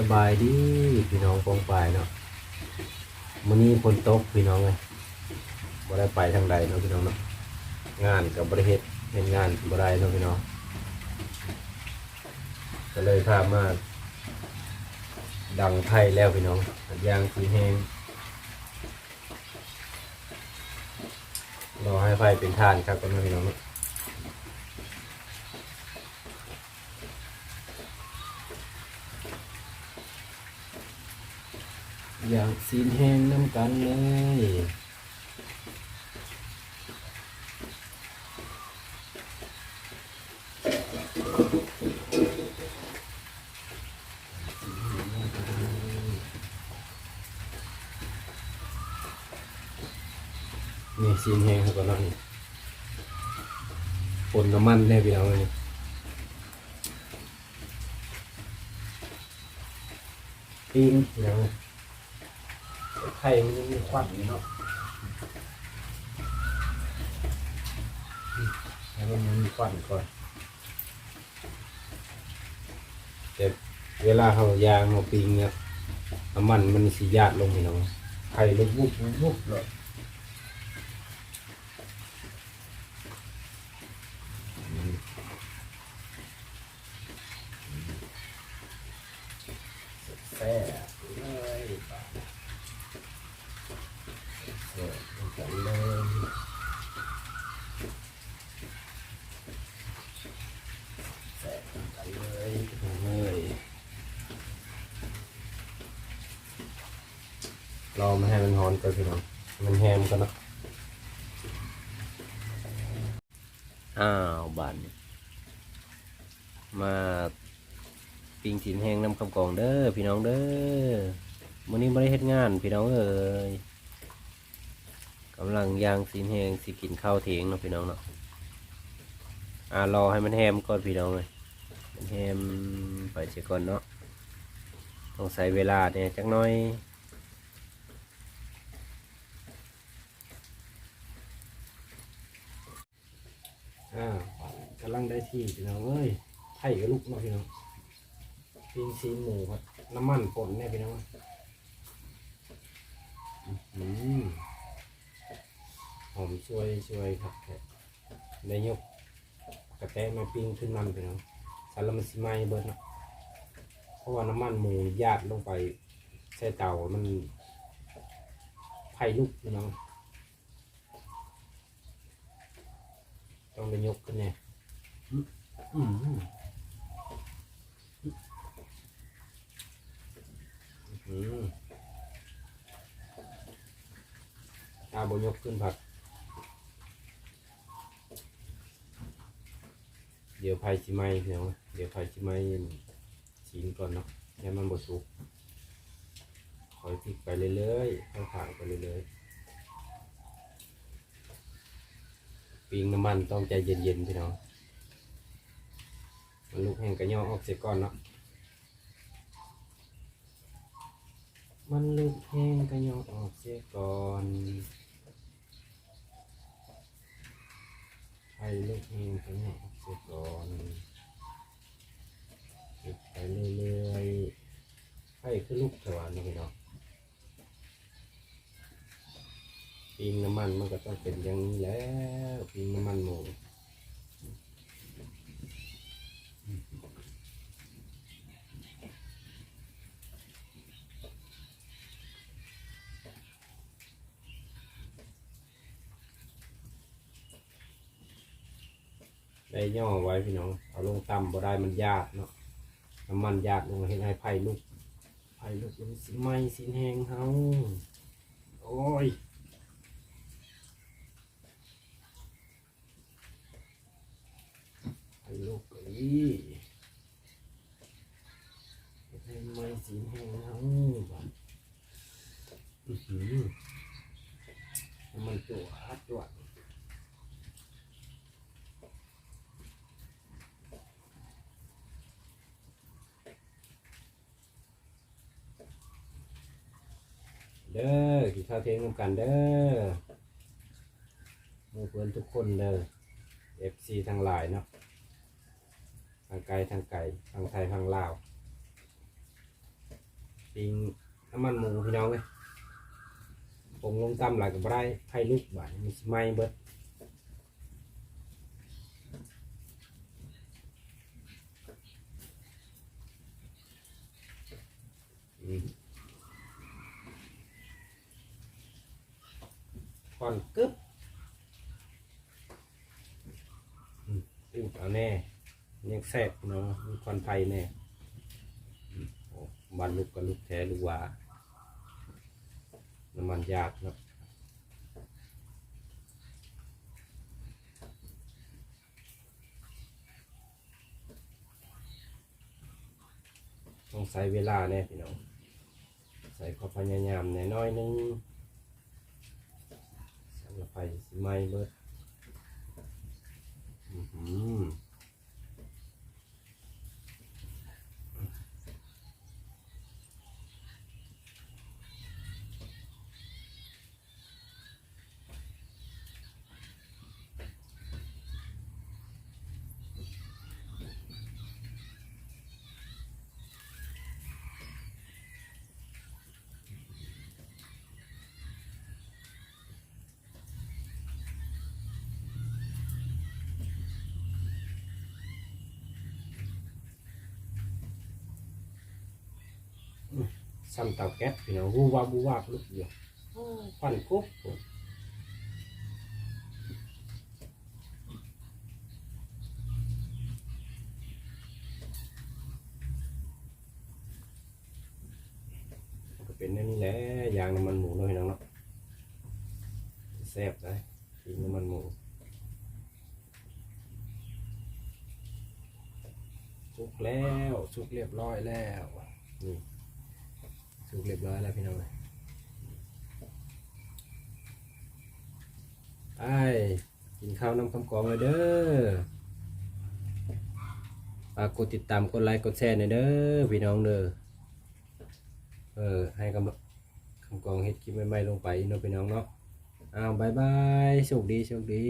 สบายดีพี่น้องปองปเนาะมื้อนี้ฝนตกพี่น้องเลยบ่ได้ไปทางใดเนาะพี่น้องเนาะงานกับบริเฮ็ดเฮ็ดงานบ่ได้เนาะพี่น้องก็เลยพามาดังไทยแล้วพี่น้องยางสีแห้งรอให้ไฟเป็นทานครับก็นาะพี่น้องเนาะ อยากสีแห้งน้ำกันเลยนี่สีแห้งครับก่อนเนาะนี่ปนน้ำมันแน่พี่น้องเลยปิ้งพี่น้อง ไข่มันยังมีควันอยู่เนาะอืมแล้วมันมีควันก่อนแต่เวลาเขายางเขาปิงเนี่ยน้ำมันมันสีหยาดลงไปเนาะไข่ลุกวุบวุบวุบเลยแซ่บเลยป่ะ เออมันกันเลยแสะกันเลยเลย รอมาให้มันฮอนก่อนพี่น้องมันแฮมกันเนาะอ้าวบานมาปิ้งสินแห้งน้ำคำกองเด้อพี่น้องเด้อมื้อนี้ไม่ได้เฮ็ดงานพี่น้องเอ้ยกำลังย่างซีนแห้งสิกินข้าวเทียงเนาะพี่น้องเนาะอ่ารอให้มันแฮมก่อนพี่น้องเลยมันแฮมไปเสียก่อนเนาะต้องใส่เวลาเนี่ยจักน้อย อ่ากำลังได้ที่พี่น้องเอ้ยไข่กับลูกเนาะพี่น้องปิ้งซีหมูครับน้ำมันป่นเนี่ยพี่น้องอืมหอมช่วยช่วยครับได้ยกกระแตมาปิ้งขึ้นมันไปเนาะสารมันสิไม้เบิดเนาะเพราะว่าน้ำมันหมูญาดลงไปใส่เตามันไผ่ลุกพี่น้อง ต้องได้ยกขึ้นเนี่ยอืมอืมอืมอืมถ้าบยกขึ้นผัดเดี๋ยวไผ่ชิไม้พี่น้องเดี๋ยวไผ่ชิไม้ชิมก่อนเนาะให้มันบดสุกคอยพลิกไปเรื่อยๆข้างๆไปเรื่อยๆ ปิ้งน้ำมันต้องใจเย็นๆพี่น้องมันลุกแห้งกระย่อออกเสียก่อนเนาะมันลุกแห้งกระย่อออกเสียก่อนไผ่ลุกแห้งกระย่อออกเสียก่อนไปเรื่อยๆไผ่คือลูกสวรรค์เนาะพี่น้อง ปิ้งน้ำมันมันก็ต้องเป็นอย่างนี้แล้วปิ้งน้ำมันหมูได้ย่อไว้พี่น้อง เอาลงต่ำบ่ได้มันยากเนาะน้ำมันยากลงเห็นให้ไผ่ลุกไผ่ลุกมันสิไหม้สิแห้งเฮาโอ้ย ลูกเอ้ยให้ไม่สีแห้งเอาบ้านอือหือมันตัวอัดตัวเด้อกินข้าวเที่ยงร่วมกันเด้อมู่เพื่อนทุกคนเด้อ FC ทั้งหลายเนาะ ทางไกลทางไกลทางไทยทางลาวปิงน้ำมันหมูพี่น้องเลยผงลงตำหลายกับไรไข่ลูกบาดมีสมัยเบิดก่อนกึ๊บอืมตึ้งเอาแน่ ยังแซ่บเนาะมีควันไฟแน่โอ้มันลูกกับลูกแท้ลูกหว่าน้ำมันยากเนาะต้องใช้เวลาแน่พี่น้องใส่ความพยายามแน่น้อยนึงสำหรับไฟไหม้เบิดอื้อ ซ้ำเตาแก๊สพี่น้องวูวาบวูวาบลุกอยู่ควันกุ๊บก็เป็นนั่นนี่แหละยางน้ำมันหมูเนาะพี่น้องเนาะแซ่บเลยกินน้ำมันหมูสุกแล้วสุกเรียบร้อยแล้วนี่ สุกเรียบร้อยแล้วพี่น้องเลยไปกินข้าวน้ำคำกองเลยเด้อฝากกดติดตามกดไลค์กดแชร์หน่อยเด้อพี่น้องเด้อเออให้กำลังคำกองเฮ็ดคลิปใหม่ๆลงไปเนาะพี่น้องเนาะอ้าวบายบายโชคดีโชคดี